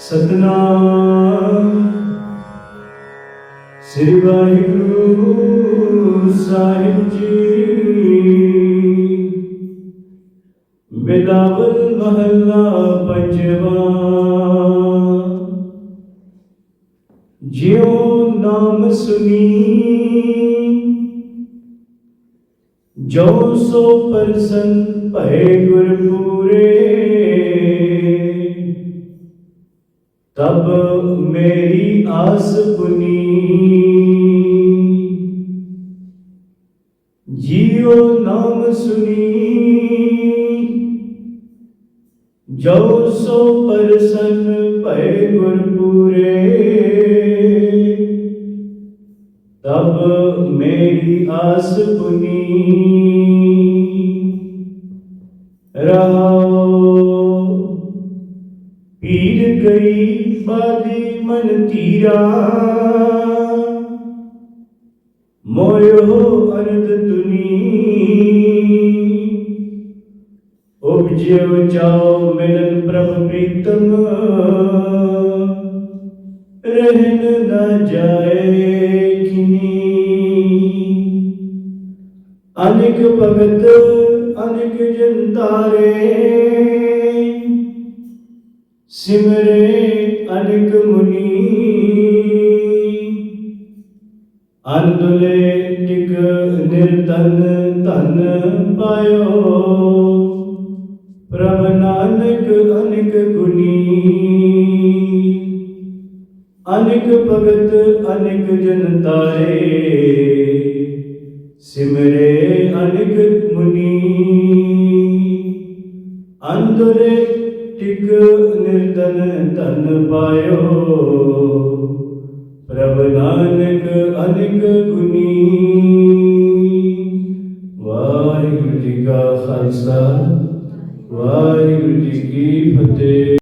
ਸਤਨਾਮ। ਸ੍ਰੀ ਵਾਹਿਗੁਰੂ ਸਾਹਿਬ ਜੀ। ਬਿਲਾਵਲ ਮਹੱਲਾ ਪੰਜਵਾ। ਜਿਉ ਨਾਮ ਸੁਣੀ ਜੋ ਸੋ ਪਰਸਨ ਭਏ ਗੁਰ ਪੂਰੇ ਤਬ ਮੇਰੀ ਆਸ ਪੁਨੀ। ਜੀਉ ਨਾਮ ਸੁਣੀ ਜੋ ਸੋ ਪਰਸਨ ਭਏ ਗੁਰ ਪੂਰੇ। ਤਬ ਮੇਰੀ ਆਸ ਪੁਨੀ। ਰਹਾਉ ਪੀਰ ਗਈ ਮਨ ਤੀਰਾ ਮੋਇਓ ਅਰਧ ਤੁਨੀ ਉਪਜਿਓ ਚਾਓ ਮਿਲਨ ਪ੍ਰਭ ਪ੍ਰੀਤਮ। ਰਹਿਨ ਨਾ ਜਾਏ ਕਿਨੀ। ਅਨੇਕ ਭਗਤ, ਅਨੇਕ ਜਨਤਾਰੇ ਸਿਮਰੇ ਅਨੇਕ ਮੁਨੀ। ਅੰਦਲੇ ਟਿਕ ਨਿਰਤਨ ਧਨ ਪਾਇਓ। ਪ੍ਰਭ ਨਾਨਕ ਅਨੇਕ ਗੁਣੀ। ਅਨੇਕ ਭਗਤ ਅਨੇਕ ਜਨ ਸਿਮਰੇ ਅਨੇਕ ਮੁਨੀ। ਅੰਦਰੇ ਟਿਕ ਨਿਰਤਨ ਧਨ ਪਾਇਓ। ਪ੍ਰਭ ਨਾਨਕ ਅਨਿਕ ਗੁਣੀ। ਵਾਹਿਗੁਰੂ ਜੀ ਕਾ ਖਾਲਸਾ, ਵਾਹਿਗੁਰੂ ਜੀ ਕੀ ਫਤਿਹ।